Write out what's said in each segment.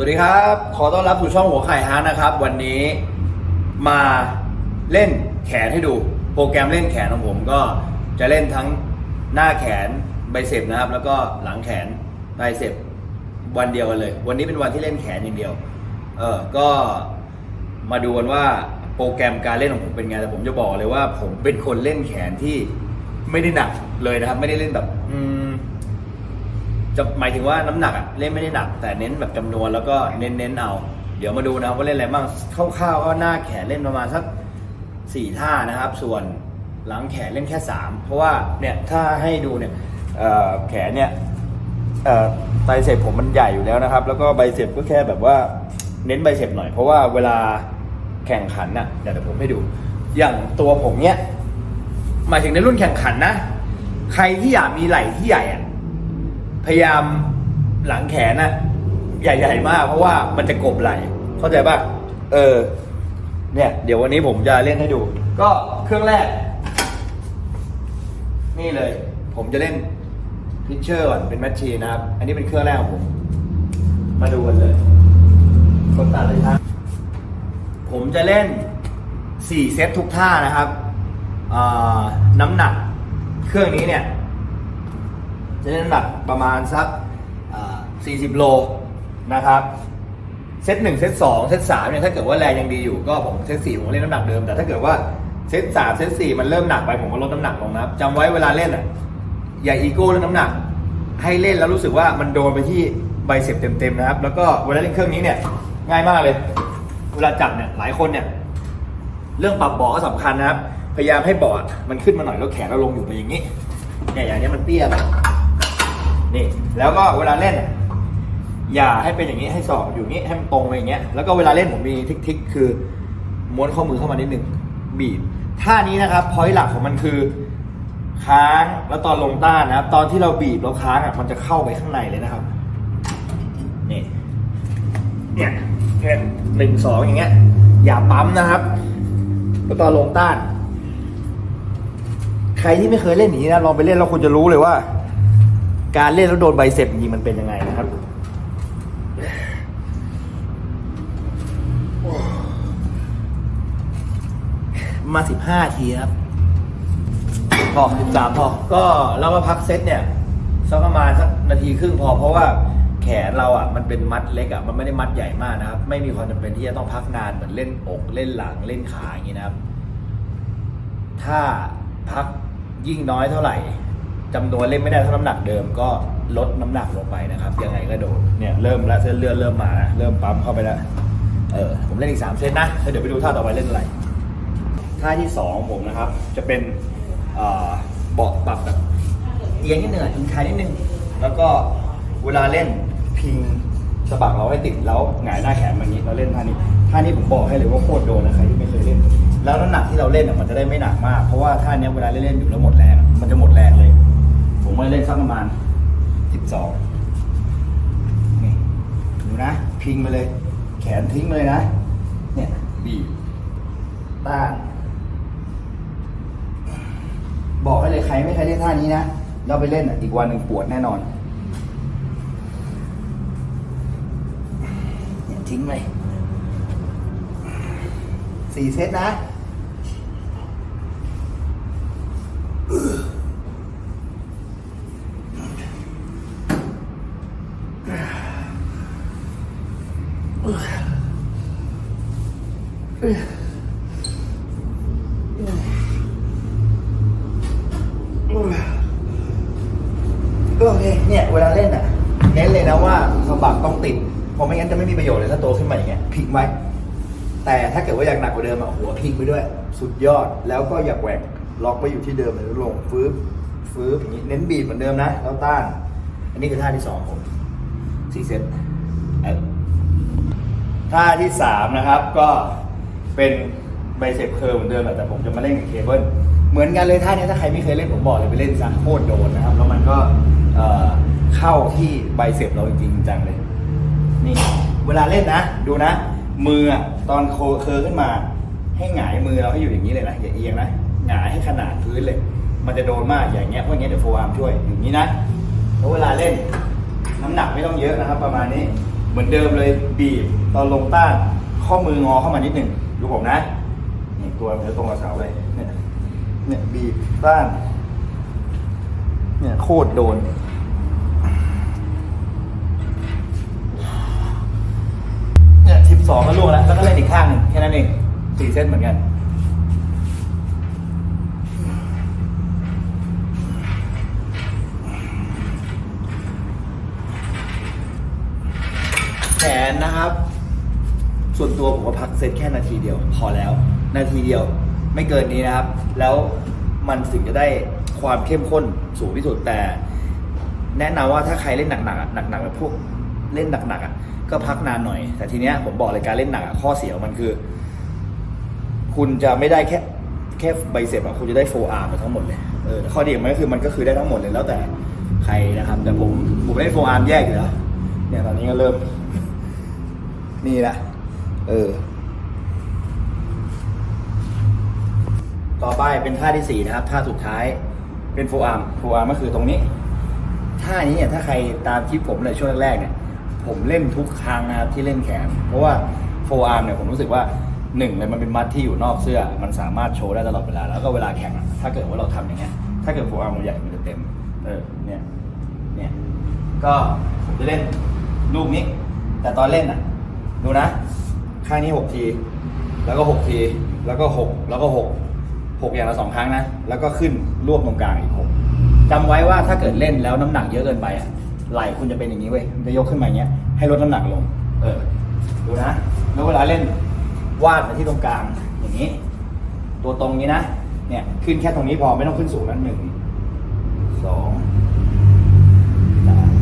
สวัสดีครับ ขอต้อนรับสู่ช่องหัวไข่ฮาร์นะครับ วันนี้มาเล่นแขนให้ดู โปรแกรมเล่นแขนของผมก็จะเล่นทั้งหน้าแขนไบเซปนะครับ แล้วก็หลังแขนไบเซปวันเดียวกันเลย วันนี้เป็นวันที่เล่นแขนอย่างเดียว เออก็มาดูกันว่าโปรแกรมการเล่นของผมเป็นไงแต่ผมจะบอกเลยว่า ผมเป็นคนเล่นแขนที่ไม่ได้หนักเลยนะครับ ไม่ได้เล่นแบบ อืม จะหมายถึงว่าน้ำหนักอะเล่นไม่ได้หนัก แต่เน้นแบบจำนวนแล้วก็เน้นเน้นๆเอา เดี๋ยวมาดูนะครับว่าเล่นอะไรบ้างคร่าวๆก็หน้าแขนเล่นประมาณสักสี่ท่านะครับ ส่วนหลังแขนเล่นแค่สามเพราะว่าเนี่ยถ้าให้ดูเนี่ยเอ่อแขนเนี่ยเอ่อไบเซปผมมันใหญ่อยู่แล้วนะครับ แล้วก็ไบเซปก็แค่แบบว่าเน้นไบเซปหน่อยเพราะว่าเวลาแข่งขันน่ะเดี๋ยวผมให้ดู อย่างตัวผมเนี่ย หมายถึงในรุ่นแข่งขันนะ ใครที่อยากมีไหล่ที่ใหญ่อะ พยายามหลังแขนน่ะใหญ่ๆมาก เพราะว่ามันจะกบไหล เข้าใจป่ะ เออ เนี่ย เดี๋ยววันนี้ผมจะเล่นให้ดู ก็เครื่องแรก นี่เลย ผมจะเล่นพิชเชอร์ก่อนเป็นแมชชีนนะครับ อันนี้เป็นเครื่องแรกของผม มาดูกันเลยคนตัดเลยครับ ผมจะเล่น 4 เซตทุกท่านะครับน้ำหนัก เครื่องนี้เนี่ย จะได้น้ำหนักประมาณสักอ่า40 โลนะครับเซตหนึ่งเซตสองเซตสามเนี่ยถ้าเกิดว่าแรงยังดีอยู่ก็ผมเซตสี่ผมเล่นน้ำหนักเดิม แต่ถ้าเกิดว่าเซตสามเซตสี่มันเริ่มหนักไปผมก็ลดน้ำหนักลงนะครับจำไว้เวลาเล่นอะอย่าอีโก้เรื่องน้ำหนัก ให้เล่นแล้วรู้สึกว่ามันโดนไปที่ใบเสพเต็มๆนะครับ แล้วก็เวลาเล่นเครื่องนี้เนี่ยง่ายมากเลย เวลาจับเนี่ยหลายคนเนี่ยเรื่องปรับเบาะก็สำคัญนะครับ พยายามให้เบาะมันขึ้นมาหน่อยแล้วแขนเราลงอยู่ไปอย่างนี้เนี่ยอย่างนี้มันเตี้ยไป นี่ แล้วก็เวลาเล่นอะอย่าให้เป็นอย่างนี้ให้สอบอยู่อย่างนี้ให้มันตรงไปอย่างเงี้ยแล้วก็เวลาเล่นผมมีทริคๆคือม้วนข้อมือเข้ามานิดนึงบีบท่านี้นะครับพอยหลักของมันคือค้างแล้วตอนลงต้านนะครับ ตอนที่เราบีบเราค้างอะมันจะเข้าไปข้างในเลยนะครับนี่เนี่ยแค่หนึ่งสองอย่างเงี้ย อย่าปั๊มนะครับ แล้วตอนลงต้าน ใครที่ไม่เคยเล่นอย่างนี้นะลองไปเล่นแล้วคุณจะรู้เลยว่า การเล่นแล้วโดนใบเสพยิงมันเป็นยังไงนะครับมาสิบห้าทีครับพอสิบสามพอ ก็เรามาพักเซตเนี่ยสักประมาณสักนาทีครึ่งพอ เพราะว่าแขนเราอะมันเป็นมัดเล็กอะมันไม่ได้มัดใหญ่มากนะครับ ไม่มีความจำเป็นที่จะต้องพักนานเหมือนเล่นอกเล่นหลังเล่นขาอย่างนี้นะครับ ถ้าพักยิ่งน้อยเท่าไหร่ จำนวนเล่นไม่ได้เท่าน้ำหนักเดิมก็ลดน้ำหนักลงไปนะครับ ยังไงก็โดนเนี่ยเริ่มแล้วเส้นเลือดเริ่มมาแล้วเริ่มปั๊มเข้าไปแล้วเออผมเล่นอีกสามเซตนะแล้วเดี๋ยวไปดูท่าต่อไปเล่นอะไรท่าที่สองผมนะครับ จะเป็นเอ่อเบาะปรับแบบเอียงนิดหนึงอะอิงคายนิดนึงแล้วก็เวลาเล่นพิงสะบักเราให้ติดแล้วหงายหน้าแขนมาอย่างนี้เราเล่นท่านี้ท่านี้ผมบอกให้เลยว่าโคตรโดนนะใครที่ไม่เคยเล่น แล้วน้ำหนักที่เราเล่นอะมันจะได้ไม่หนักมากเพราะว่าท่าเนี้ยเวลาเล่นๆอยู่แล้วหมดแรงอะมันจะหมดแรงเลย ผมมาเล่นสักประมาณสิบสองนี่ดูนะ พิงมาเลย แขนทิ้งเลยนะ เนี่ยบีบต้านบอกให้เลยใครไม่เคยเล่นท่านี้นะเราไปเล่นอีกวันหนึ่งปวดแน่นอนเนี่ยทิ้งเลยสี่เซตนะาเล่นอะเน้นเลยนะว่าสบักต้องติดเพราะไม่งั้นจะไม่มีประโยชน์เลยถ้าโตขึ้นมาอย่างเงี้ยพลิกไว้ แต่ถ้าเกิดว่าอยากหนักกว่าเดิมอะหัวพลิกไปด้วย สุดยอดแล้วก็อย่าแหวกล็อกไปอยู่ที่เดิมเลยลงฟื้บฟื้บอย่างนี้เน้นบีบเหมือนเดิมนะแล้วต้าน อันนี้คือท่าที่สองผมสี่เซตท่าที่สามนะครับก็เป็นไบเซปเคิร์เหมือนเดิมแหละแต่ผมจะมาเล่นกับเคเบิลเหมือนกันเลยท่านี้ถ้าใครไม่เคยเล่นผมบอกเลยไปเล่นซะโคตรโดนนะครับ แล้วมันก็ เข้าที่ไบเซปเราจริงจังเลย นี่ เวลาเล่นนะ ดูนะ มือตอนโคเคอขึ้นมา ให้หงายมือเราให้อยู่อย่างนี้เลยนะ อย่าเอียงนะหงายให้ขนาดพื้นเลย มันจะโดนมากอย่างเงี้ยเพราะงเงี้ยเดี๋ยวโฟอาร์มช่วยอย่างนี้นะแล้วเวลาเล่น น้ำหนักไม่ต้องเยอะนะครับ ประมาณนี้เหมือนเดิมเลยบีบตอนลงต้านข้อมืองอเข้ามานิดหนึ่งดูผมนะนี่ตัวมันจะตรงกับเสาเลยเนี่ยเนี่ยบีบต้านเนี่ยโคตรโดน สองก็ล่วงแล้วแล้วก็เล่นอีกข้างหนึ่งแค่นั้นเองสี่เส้นเหมือนกัน แขนนะครับ ส่วนตัวผมว่าพักเซตแค่นาทีเดียว พอแล้ว นาทีเดียวไม่เกินนี้นะครับ แล้วมันถึงจะได้ความเข้มข้นสูงที่สุดแต่ แนะนำว่าถ้าใครเล่นหนักๆอะหนักๆแบบพวกเล่นหนักๆอะ ก็พักนานหน่อย แต่ทีเนี้ยผมบอกเลยการเล่นหนักข้อเสียของมันคือ คุณจะไม่ได้แค่แค่ใบเสร็จอะคุณจะได้โฟอาร์มทั้งหมดเลยเออข้อดีของมันก็คือมันก็คือได้ทั้งหมดเลยแล้วแต่ใครนะครับ แต่ผมผมได้โฟอาร์แยกอยู่แล้วเนี่ยตอนนี้ก็เริ่ม นี่แหละเออ ต่อไปเป็นท่าที่สี่นะครับท่าสุดท้ายเป็นโฟอาร์มโฟอาร์มก็คือตรงนี้ท่านี้เนี่ยถ้าใครตามคลิปผมเลยช่วงแรกเนี่ย ผมเล่นทุกครั้งนะครับที่เล่นแขน เพราะว่าโฟอาร์มเนี่ยผมรู้สึกว่าหนึ่งเลยมันเป็นมัดที่อยู่นอกเสื้อ มันสามารถโชว์ได้ตลอดเวลา แล้วก็เวลาแข่งอะถ้าเกิดว่าเราทำอย่างเงี้ย ถ้าเกิดโฟอาร์มเราใหญ่มันจะเต็ม เออ เนี่ย เนี่ย ก็ผมจะเล่นลูกนี้ แต่ตอนเล่นอะ ดูนะ ข้างนี้หกที แล้วก็หกที แล้วก็หกแล้วก็หกหกอย่างละสองครั้งนะ แล้วก็ขึ้นรวบตรงกลางอีกหกจำไว้ว่าถ้าเกิดเล่นแล้วน้ำหนักเยอะเกินไปอะ ไหล่คุณจะเป็นอย่างนี้เว้ยมันจะยกขึ้นมาอย่างเงี้ย ให้ลดน้ำหนักลง เออ ดูนะ แล้วเวลาเล่นวาดมาที่ตรงกลางอย่างนี้ ตัวตรงนี้นะ เนี่ย ขึ้นแค่ตรงนี้พอไม่ต้องขึ้นสูงนั้นหนึ่ง สองสาม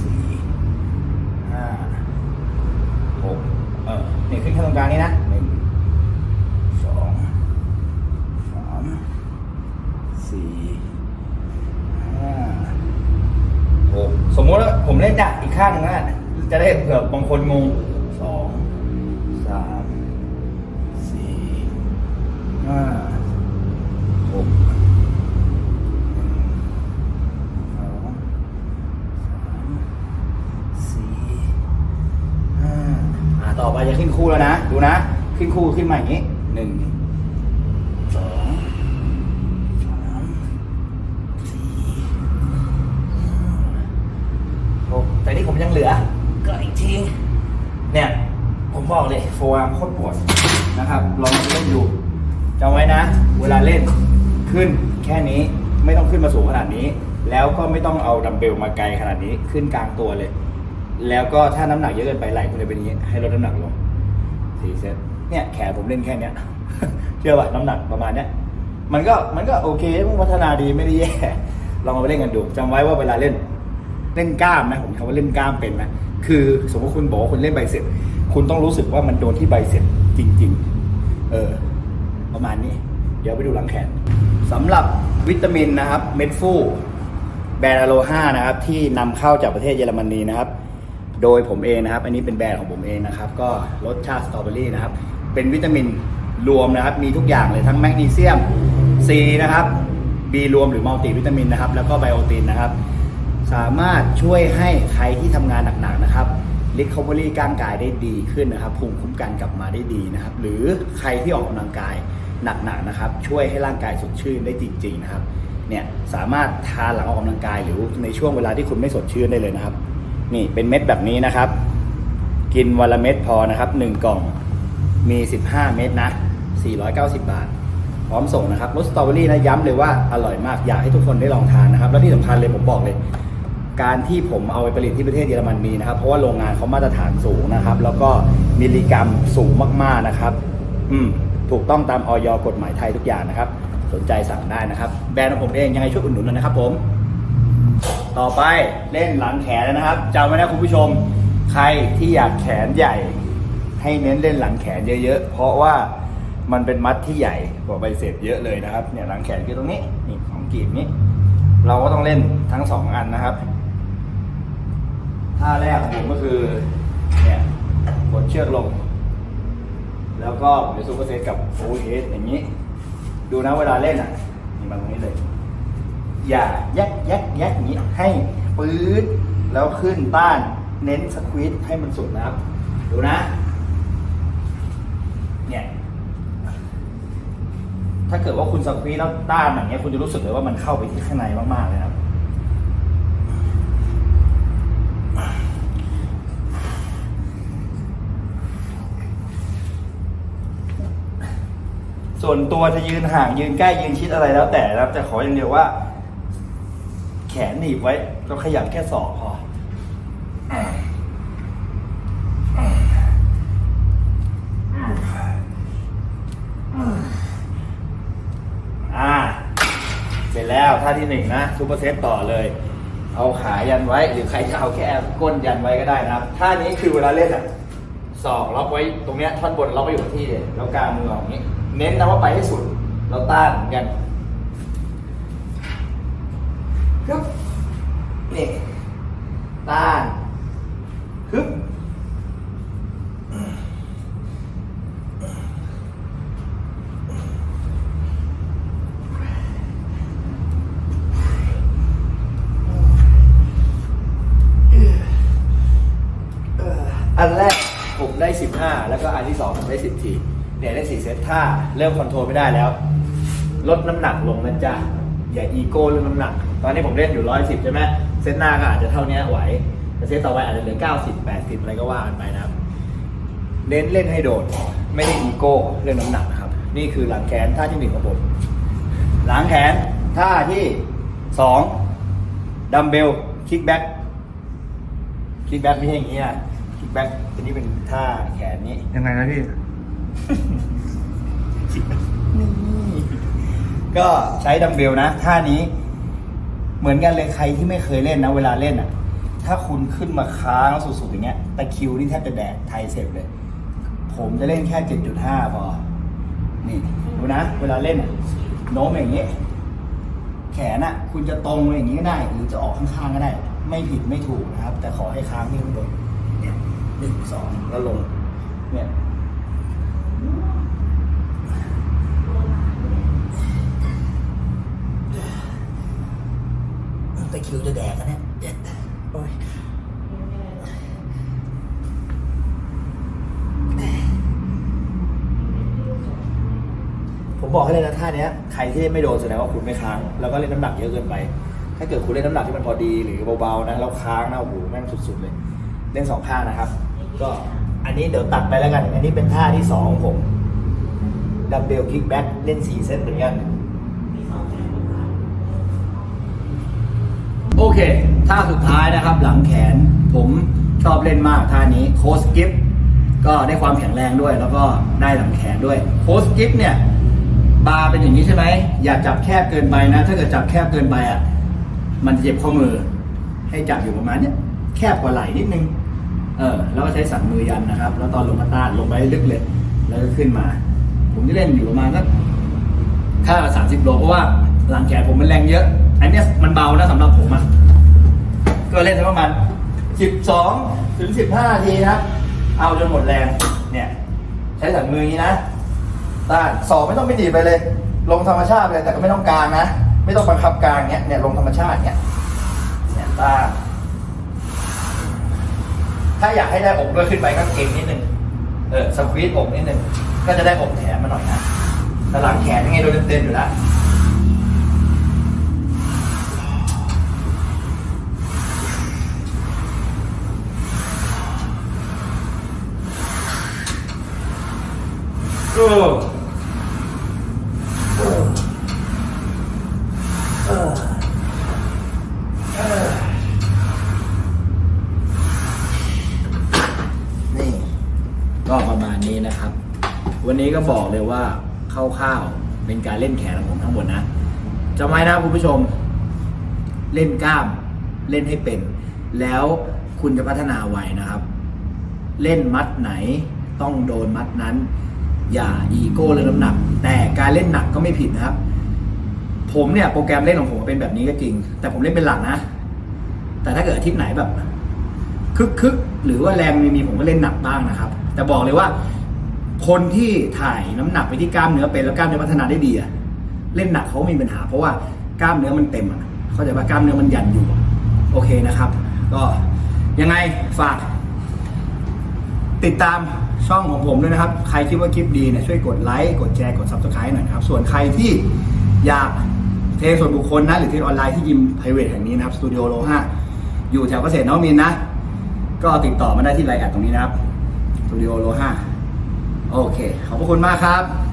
สี่ห้าหกเออ เนี่ยขึ้นแค่ตรงกลางนี้นะหนึ่งสองสามสี่ห้าหกสมมติว่า ผมเล่นจากอีกข้างหนึงนะจะได้เผื่อบางคนงงสองสามสี่ห้าหกสองสามสี่ห้าอ่าต่อไปจะขึ้นคู่แล้วนะ ดูนะ ขึ้นคู่ขึ้นมาอย่างนี้หนึ่งสองสามสี่ห้าหกแต่นี่ผมยังเหลือ ก็อีกที เนี่ย ผม บอกเลยโฟอาร์มโคตรปวดนะครับ ลองมาเล่นดูจำไว้นะ เวลาเล่นขึ้นแค่นี้ไม่ต้องขึ้นมาสูงขนาดนี้ แล้วก็ไม่ต้องเอาดัมเบลมาไกลขนาดนี้ขึ้นกลางตัวเลย แล้วก็ถ้าน้ำหนักเยอะเกินไปไหลคุณจะเป็นอย่างนี้ให้ลดน้ำหนักลงสี่เซตเนี่ยแขนผมเล่นแค่เนี้ยเชื่อป่ะน้ำหนักประมาณเนี้ยมันก็มันก็โอเคมันพัฒนาดีไม่ได้แย่ลองมาเล่นกันดูจำไว้ว่าเวลาเล่น เล่นกล้ามนะผมคำว่าเล่นกล้ามเป็นนะคือสมมติคุณบอกว่าคุณเล่นไบเซ็ป คุณต้องรู้สึกว่ามันโดนที่ไบเซ็ปจริง ๆ เออ ประมาณนี้ เดี๋ยวไปดูหลังแขนสำหรับวิตามินนะครับ เม็ดฟูแบรนด์อโลฮานะครับ ที่นำเข้าจากประเทศเยอรมนีนะครับ โดยผมเองนะครับ อันนี้เป็นแบรนด์ของผมเองนะครับ ก็รสชาติสตรอเบอรี่นะครับ เป็นวิตามินรวมนะครับ มีทุกอย่างเลยทั้งแมกนีเซียมซีนะครับ B รวมหรือมัลติวิตามินนะครับ แล้วก็ไบโอตินนะครับ สามารถช่วยให้ใครที่ทำงานหนักๆนะครับ recovery ร่างกายได้ดีขึ้นนะครับภูมิคุ้มกันกลับมาได้ดีนะครับ หรือใครที่ออกกำลังกายหนักๆนะครับ ช่วยให้ร่างกายสดชื่นได้จริง ๆ นะครับเนี่ยสามารถทานหลังออกกำลังกายหรือในช่วงเวลาที่คุณไม่สดชื่นได้เลยนะครับ นี่เป็นเม็ดแบบนี้นะครับ กินวันละเม็ดพอนะครับหนึ่งกล่องมี 15 เม็ดนะ 490 บาท พร้อมส่งนะครับรสสตรอเบอรี่นะย้ำเลยว่าอร่อยมากอยากให้ทุกคนได้ลองทานนะครับ แล้วที่สำคัญเลยผมบอกเลย การที่ผมเอาไปผลิตที่ประเทศเยอรมนมีนะครับ เพราะว่าโรงงานเขามาตรฐานสูงนะครับ แล้วก็มิลลิกรัมสูงมากๆนะครับ อืมถูกต้องตามออยกฎหมายไทยทุกอย่างนะครับ สนใจสั่งได้นะครับ แบรนด์ของผมเองยังไงช่วยอุดหนุนหนอยนะครับผม ต่อไปเล่นหลังแขนนะครับจำไว้นะคุณผู้ชม ใครที่อยากแขนใหญ่ ให้เน้นเล่นหลังแขนเยอะ ๆ เพราะว่ามันเป็นมัดที่ใหญ่กว่าใบเสร็จเยอะเลยนะครับเนี่ยหลังแขนคือตรงนี้นี่ของกีบนี้ เราก็ต้องเล่นทั้งสองอันนะครับ ท่าแรกของผมก็คือเนี่ยกดเชือกลง แล้วก็ผมจะซูเปอร์เซตกับโอเวอร์เฮดอย่างนี้ ดูนะเวลาเล่นอะนี่มาตรงนี้เลย อย่าแยกแยกแยกอย่างนี้ให้ปื๊ดแล้วขึ้นต้านเน้นสควีตให้มันสุดนะครับ ดูนะ เนี่ย ถ้าเกิดว่าคุณสควีตแล้วต้านอย่างเงี้ยคุณจะรู้สึกเลยว่ามันเข้าไปที่ข้างในมากๆเลยครับ ส่วนตัวจะยืนห่างยืนใกล้ยืนชิดอะไรแล้วแต่นะครับแต่ขออย่างเดียวว่า แขนหนีบไว้ ก็ขยับแค่ศอกพออ่า เสร็จแล้วท่าที่หนึ่งนะซูเปอร์เซตต่อเลย เอาขายันไว้ หรือใครจะเอาแค่ก้นยันไว้ก็ได้นะครับท่านี้คือเวลาเล่นอะศอกล็อกไว้ตรงเนี้ยท่อนบนล็อกไว้อยู่กับที่เลยแล้วกางมือออกอย่างนี้ เน้นนะว่าไปให้สุด เราต้านกันครับนี่ต้านฮึบอันแรกผมได้ 15 แล้วก็อันที่2ผมได้ 10 ที เนี่ยได้4เซตถ้าเริ่มคอนโทรลไม่ได้แล้ว ลดน้ำหนักลงนะจ๊ะอย่าอีโก้เรื่องน้ำหนัก ตอนนี้ผมเล่นอยู่110ใช่ไหมเซตหน้าก็อาจจะเท่านี้ไหวแต่เซตต่อไปอาจจะเหลือ90 80อะไรก็ว่ากันไปนะครับ เน้นเล่นให้โดด ไม่ได้อีโก้เรื่องน้ำหนักนะครับ นี่คือหลังแขนท่าที่หนึ่งของผมหลังแขนท่าที่สองดัมเบลคิกแบ็กคิกแบ็กไม่ใช่อย่างนี้นะคิกแบ็กอันนี้เป็นท่าแขนนี้ยังไงนะพี่ ก็ใช้ดัมเบลนะท่านี้ เหมือนกันเลยใครที่ไม่เคยเล่นนะ เวลาเล่นอะ ถ้าคุณขึ้นมาค้างสุดๆอย่างเงี้ยตะคิวนี่แทบจะแดกไทยเสร็จเลย ผมจะเล่นแค่ 7.5พอนี่ดูนะ เวลาเล่นอะโน้มอย่างนี้ยแขนอะ คุณจะตรงอย่างนี้ก็ได้ หรือจะออกข้างๆก็ได้ ไม่ผิดไม่ถูกนะครับ แต่ขอให้ค้างที่ข้างบนเนี่ยหนึ่งสองแล้วลงเนี่ย ตะคิวจะแดกกันเนี่ยเด็ดโอ้ยผมบอกให้เลยนะท่าเนี้ยใครที่เล่นไม่โดนแสดงว่าคุณไม่ค้าง แล้วก็เล่นน้ำหนักเยอะเกินไป ถ้าเกิดคุณเล่นน้ำหนักที่มันพอดีหรือเบาๆนะแล้วค้างนะโอ้โหแม่งสุดๆเลย เล่นสองท่านะครับ ก็อันนี้เดี๋ยวตัดไปแล้วกัน อันนี้เป็นท่าที่สองของผมดับเบิลคิกแบ็กเล่นสี่เซตเหมือนกัน โอเคท่าสุดท้ายนะครับ หลังแขนผมชอบเล่นมากท่านี้โคสกิฟก็ได้ความแข็งแรงด้วย แล้วก็ได้หลังแขนด้วยโคสกิฟเนี่ยบาร์เป็นอย่างนี้ใช่ไหมอย่าจับแคบเกินไปนะ ถ้าเกิดจับแคบเกินไปอะมันจะเจ็บข้อมือ ให้จับอยู่ประมาณเนี้ยแคบกว่าไหล่นิดนึงเออแล้วก็ใช้สันมือยันนะครับ แล้วตอนลงมาต้านลงไปลึกเลย แล้วก็ขึ้นมา ผมจะเล่นอยู่ประมาณสักถ้าสามสิบโลเพราะว่าหลังแขนผมมันแรงเยอะ อันเนี้ยมันเบานะสำหรับผมอะก็เล่นได้ประมาณสิบสองถึงสิบห้าทีนะเอาจนหมดแรงเนี่ยใช้สันมืออย่างนี้นะต้านสองไม่ต้องไปดีไปเลย ลงธรรมชาติเลยแต่ก็ไม่ต้องกลางนะ ไม่ต้องบังคับกลางเนี้ยเนี่ยลงธรรมชาติเนี่ยเนี่ยต้านถ้าอยากให้ได้อกก็ขึ้นไปก็เก่งนิดนึงเออสควีตอกนิดนึงก็จะได้อกแถมมาหน่อยนะแต่หลังแขนยังไงโดนเต็มๆอยู่แล้ว นี่ ก็ประมาณนี้นะครับ วันนี้ก็บอกเลยว่าคร่าวๆเป็นการเล่นแขนของผมทั้งหมดนะจำไว้นะคุณผู้ชม เล่นกล้ามเล่นให้เป็น แล้วคุณจะพัฒนาไวนะครับ เล่นมัดไหนต้องโดนมัดนั้น อย่าอีโก้เรื่องน้ำหนัก แต่การเล่นหนักก็ไม่ผิดนะครับ ผมเนี่ยโปรแกรมเล่นของผมเป็นแบบนี้ก็จริง แต่ผมเล่นเป็นหลักนะ แต่ถ้าเกิดอาทิตย์ไหนแบบคึกคึกหรือว่าแรงมีมีผมก็เล่นหนักบ้างนะครับ แต่บอกเลยว่า คนที่ถ่ายน้ำหนักไปที่กล้ามเนื้อเป็นแล้วกล้ามเนื้อพัฒนาได้ดีอะเล่นหนักเขาไม่มีปัญหา เพราะว่ากล้ามเนื้อมันเต็มอะเข้าใจว่ากล้ามเนื้อมันยันอยู่โอเคนะครับ ก็ยังไงฝาก ติดตามช่องของผมด้วยนะครับ ใครคิดว่าคลิปดีเนี่ยช่วยกดไลค์ กดแชร์ กด subscribe หน่อยครับ ส่วนใครที่อยากเทรดส่วนบุคคลนะ หรือเทรดออนไลน์ที่ยิมไพรเวทแห่งนี้นะครับ สตูดิโอโลห้าอยู่แถวเกษตรนวมินนะ ก็ติดต่อมาได้ที่ไลน์แอดตรงนี้นะครับ สตูดิโอโลห้าโอเค ขอบพระคุณมากครับ